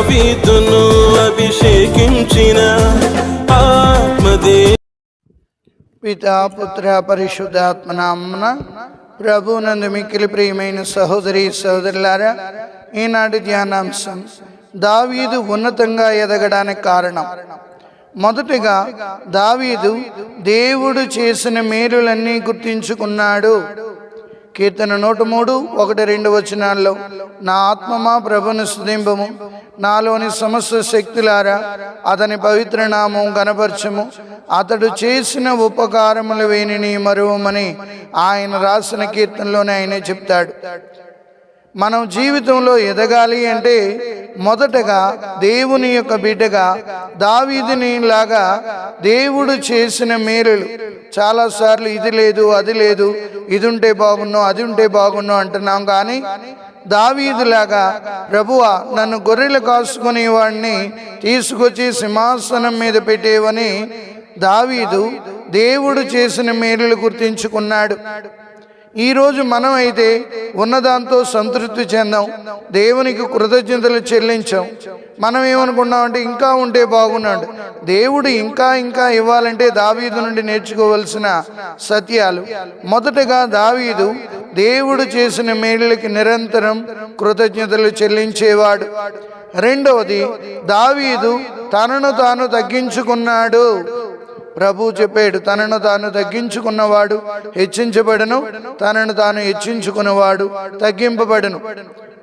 దావీదును అభిషేకించిన ఆత్మదే. పితా పుత్ర పరిశుద్ధాత్మ నామమున ప్రభునందు మిక్కిలి ప్రియమైన సహోదరి సహోదరులారా ఈనాటి ధ్యానాంశం దావీదు ఉన్నతంగా ఎదగడానికి కారణం. మొదటిగా దావీదు దేవుడు చేసిన మేలులన్నీ గుర్తించుకున్నాడు. కీర్తన నూట మూడు ఒకటి రెండు వచనాల్లో నా ఆత్మమా ప్రభుని స్తుతింపము. నాలోని సమస్త శక్తులారా అతని పవిత్ర నామం కనపరచము. అతడు చేసిన ఉపకారములు వేణిని మరువమని ఆయన రాసిన కీర్తనలోనే ఆయనే చెప్తాడు. మనం జీవితంలో ఎదగాలి అంటే మొదటగా దేవుని యొక్క బిడ్డగా దావీదిని లాగా దేవుడు చేసిన మేలులు. చాలాసార్లు ఇది లేదు అది లేదు ఇది ఉంటే బాగున్నావు అది ఉంటే బాగున్నావు అంటున్నాం కానీ దావీదులాగా ప్రభువా నన్ను గొర్రెలు కాసుకునే వాడిని తీసుకొచ్చి సింహాసనం మీద పెట్టేవని దావీదు దేవుడు చేసిన మేలులు గుర్తించుకున్నాడు. ఈరోజు మనం అయితే ఉన్నదాంతో సంతృప్తి చెందాం. దేవునికి కృతజ్ఞతలు చెల్లించాం. మనం ఏమనుకున్నామంటే ఇంకా ఉంటే బాగున్నాడు. దేవుడు ఇంకా ఇంకా ఇవ్వాలంటే దావీదు నుండి నేర్చుకోవలసిన సత్యాలు. మొదటగా దావీదు దేవుడు చేసిన మేలులకి నిరంతరం కృతజ్ఞతలు చెల్లించేవాడు. రెండవది దావీదు తనను తాను తగ్గించుకున్నాడు. ప్రభు చెప్పాడు తనను తాను తగ్గించుకున్నవాడు హెచ్చించబడను తనను తాను హెచ్చించుకున్నవాడు తగ్గింపబడను.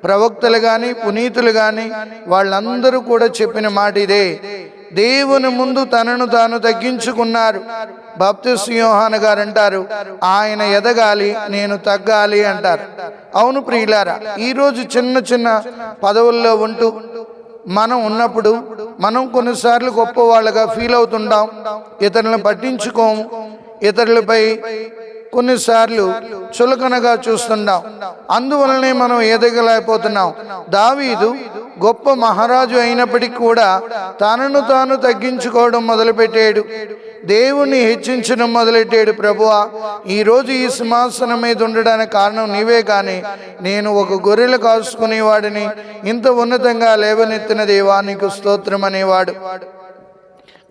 ప్రవక్తలు కానీ పునీతులు కానీ వాళ్ళందరూ కూడా చెప్పిన మాట ఇదే దేవుని ముందు తనను తాను తగ్గించుకున్నారు. భక్తి యోహాన్ గారు అంటారు ఆయన ఎదగాలి నేను తగ్గాలి అంటారు. అవును ప్రియులారా ఈరోజు చిన్న చిన్న పదవుల్లో ఉంటూ మనం ఉన్నప్పుడు మనం కొన్నిసార్లు గొప్ప వాళ్ళగా ఫీల్ అవుతుంటాం. ఇతరులను పట్టించుకోము. ఇతరులపై కొన్నిసార్లు చులకనగా చూస్తున్నాం. అందువలనే మనం ఎదగలేకపోతున్నాం దావీదు గొప్ప మహారాజు అయినప్పటికీ కూడా తనను తాను తగ్గించుకోవడం మొదలుపెట్టాడు. దేవుణ్ణి హెచ్చించడం మొదలెట్టాడు ప్రభువా. ఈరోజు ఈ సింహాసనం మీద ఉండడానికి కారణం నీవే కానీ నేను ఒక గొర్రెలు కాసుకునేవాడిని. ఇంత ఉన్నతంగా లేవనెత్తిన దేవా నీకు స్తోత్రం అనేవాడు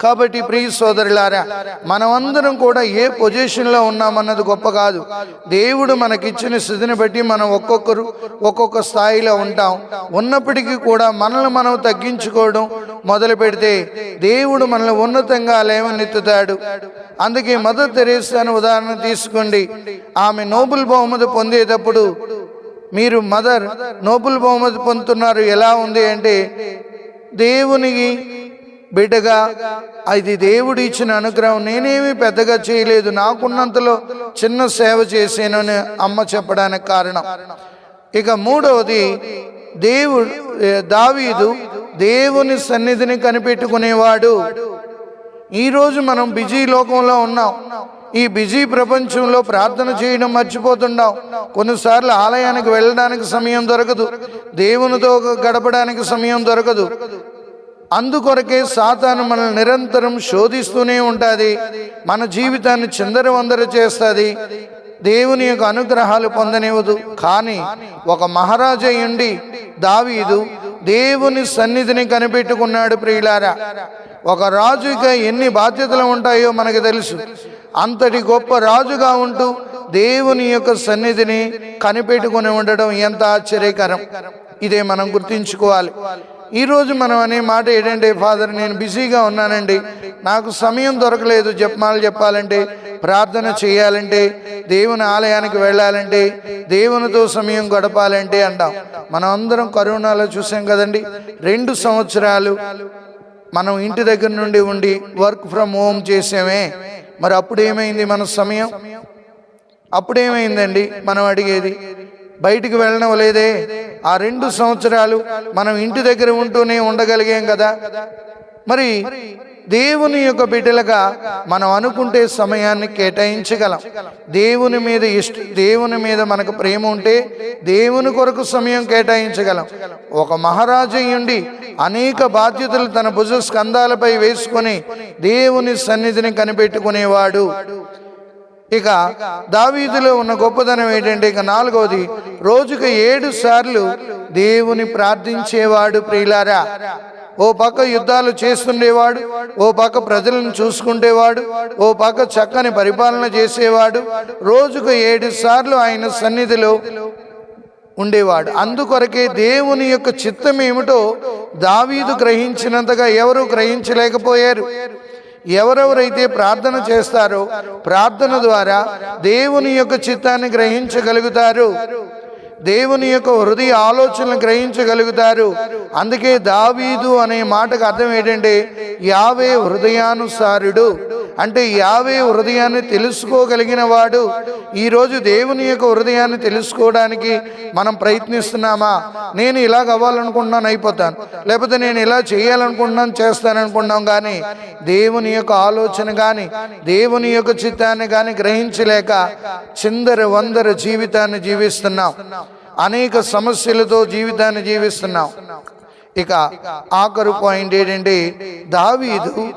కాబట్టి ప్రియ సోదరులారా మనమందరం కూడా ఏ పొజిషన్లో ఉన్నామన్నది గొప్ప కాదు. దేవుడు మనకిచ్చిన స్థితిని బట్టి మనం ఒక్కొక్కరు ఒక్కొక్క స్థాయిలో ఉంటాం. ఉన్నప్పటికీ కూడా మనల్ని మనం తగ్గించుకోవడం మొదలు పెడితే దేవుడు మనల్ని ఉన్నతంగా లేవనెత్తుతాడు. అందుకే మదర్ తెరేసాను ఉదాహరణ తీసుకోండి. ఆమె నోబుల్ బహుమతి పొందేటప్పుడు మీరు మదర్ నోబుల్ బహుమతి పొందుతున్నారు ఎలా ఉంది అంటే దేవునికి బిడ్డగా అది దేవుడు ఇచ్చిన అనుగ్రహం నేనేమి పెద్దగా చేయలేదు. నాకున్నంతలో చిన్న సేవ చేశానని అమ్మ చెప్పడానికి కారణం. ఇక మూడవది దేవుడు దావీదు దేవుని సన్నిధిని కనిపెట్టుకునేవాడు. ఈరోజు మనం బిజీ లోకంలో ఉన్నాం. ఈ బిజీ ప్రపంచంలో ప్రార్థన చేయడం మర్చిపోతుండాం కొన్నిసార్లు ఆలయానికి వెళ్ళడానికి సమయం దొరకదు. దేవునితో గడపడానికి సమయం దొరకదు. అందుకొరకే సాతాను మనల్ని నిరంతరం శోధిస్తూనే ఉంటుంది. మన జీవితాన్ని చిందరవందర చేస్తుంది. దేవుని యొక్క అనుగ్రహాలు పొందనివ్వదు. కానీ ఒక మహారాజా ఉండి దావీదు దేవుని సన్నిధిని కనిపెట్టుకున్నాడు ప్రియులారా. ఒక రాజుగా ఎన్ని బాధ్యతలు ఉంటాయో మనకు తెలుసు. అంతటి గొప్ప రాజుగా ఉంటూ దేవుని యొక్క సన్నిధిని కనిపెట్టుకుని ఉండడం ఎంత ఆశ్చర్యకరం. ఇదే మనం గుర్తించుకోవాలి. ఈరోజు మనం అనే మాట ఏంటంటే ఫాదర్ నేను బిజీగా ఉన్నానండి. నాకు సమయం దొరకలేదు. జపమాలు చెప్పాలంటే ప్రార్థన చేయాలంటే దేవుని ఆలయానికి వెళ్ళాలంటే దేవునితో సమయం గడపాలంటే అంటాం. మనం అందరం కరోనాలో చూసాం కదండి. రెండు సంవత్సరాలు మనం ఇంటి దగ్గర నుండి ఉండి వర్క్ ఫ్రమ్ హోమ్ చేసామే. మరి అప్పుడు ఏమైంది మన సమయం? అప్పుడేమైందండి? మనం అడిగేది బయటికి వెళ్ళడం లేదే. ఆ రెండు సంవత్సరాలు మనం ఇంటి దగ్గర ఉంటూనే ఉండగలిగాం కదా. మరి దేవుని యొక్క బిడ్డలుగా మనం అనుకుంటే సమయాన్ని కేటాయించగలం. దేవుని మీద ఇష్ట దేవుని మీద మనకు ప్రేమ ఉంటే దేవుని కొరకు సమయం కేటాయించగలం. ఒక మహారాజు ఉండి అనేక బాధ్యతలు తన భుజ స్కంధాలపై వేసుకొని దేవుని సన్నిధిని కనిపెట్టుకునేవాడు. ఇక దావీదులో ఉన్న గొప్పదనం ఏంటంటే ఇక నాలుగవది రోజుకు ఏడు సార్లు దేవుని ప్రార్థించేవాడు ప్రియులారా. ఓ పక్క యుద్ధాలు చేస్తుండేవాడు ఓ పక్క ప్రజలను చూసుకుంటేవాడు ఓ పక్క చక్కని పరిపాలన చేసేవాడు రోజుకు ఏడు సార్లు ఆయన సన్నిధిలో ఉండేవాడు. అందుకొరకే దేవుని యొక్క చిత్తం ఏమిటో దావీదు గ్రహించినంతగా ఎవరు గ్రహించలేకపోయారు. ఎవరెవరైతే ప్రార్థన చేస్తారో ప్రార్థన ద్వారా దేవుని యొక్క చిత్తాన్ని గ్రహించగలుగుతారు. దేవుని యొక్క హృదయ ఆలోచనలు గ్రహించగలుగుతారు. అందుకే దావీదు అనే మాటకు అర్థం ఏంటంటే యావే హృదయానుసారుడు. అంటే యావే హృదయాన్ని తెలుసుకోగలిగిన వాడు. ఈరోజు దేవుని యొక్క హృదయాన్ని తెలుసుకోవడానికి మనం ప్రయత్నిస్తున్నామా? నేను ఇలాగ అవ్వాలనుకుంటున్నాను అయిపోతాను. లేకపోతే నేను ఇలా చేయాలనుకుంటున్నాను చేస్తాననుకుంటున్నాం కానీ దేవుని యొక్క ఆలోచన కానీ దేవుని యొక్క చిత్తాన్ని కానీ గ్రహించలేక చిందర వందరి జీవితాన్ని జీవిస్తున్నాం. అనేక సమస్యలతో జీవితాన్ని జీవిస్తున్నాం. ఇక ఆఖరు పాయింట్ ఏంటంటే దావీదు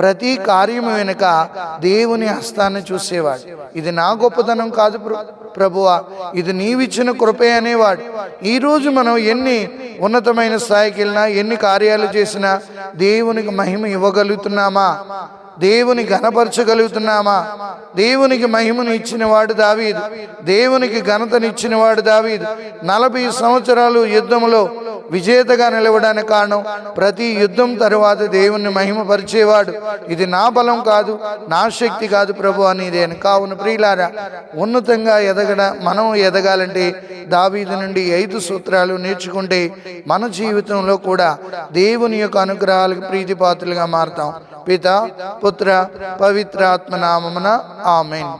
ప్రతి కార్యం వెనుక దేవుని హస్తాన్ని చూసేవాడు. ఇది నా గొప్పతనం కాదు ప్ర- ప్రభువా. ఇది నీవిచ్చిన కృపే అనేవాడు. ఈరోజు మనం ఎన్ని ఉన్నతమైన స్థాయికి వెళ్ళినా ఎన్ని కార్యాలు చేసినా దేవునికి మహిమ ఇవ్వగలుగుతున్నామా? దేవుని ఘనపరచగలుగుతున్నామా? దేవునికి మహిమను ఇచ్చినవాడు దావీదు. దేవునికి ఘనతనిచ్చిన వాడు దావీదు. నలభై సంవత్సరాలు యుద్ధంలో విజేతగా నిలవడానికి కారణం ప్రతి యుద్ధం తరువాత దేవుణ్ణి మహిమపరిచేవాడు. ఇది నా బలం కాదు నా శక్తి కాదు ప్రభు అనేదే కావున ప్రియులారా ఉన్నతంగా ఎదగడ మనం ఎదగాలంటే దావీదు నుండి ఐదు సూత్రాలు నేర్చుకుంటే మన జీవితంలో కూడా దేవుని యొక్క అనుగ్రహాలకు ప్రీతిపాత్రులుగా మారుతాం. పిత పుత్ర పవిత్రాత్మ నామమున ఆమెన్.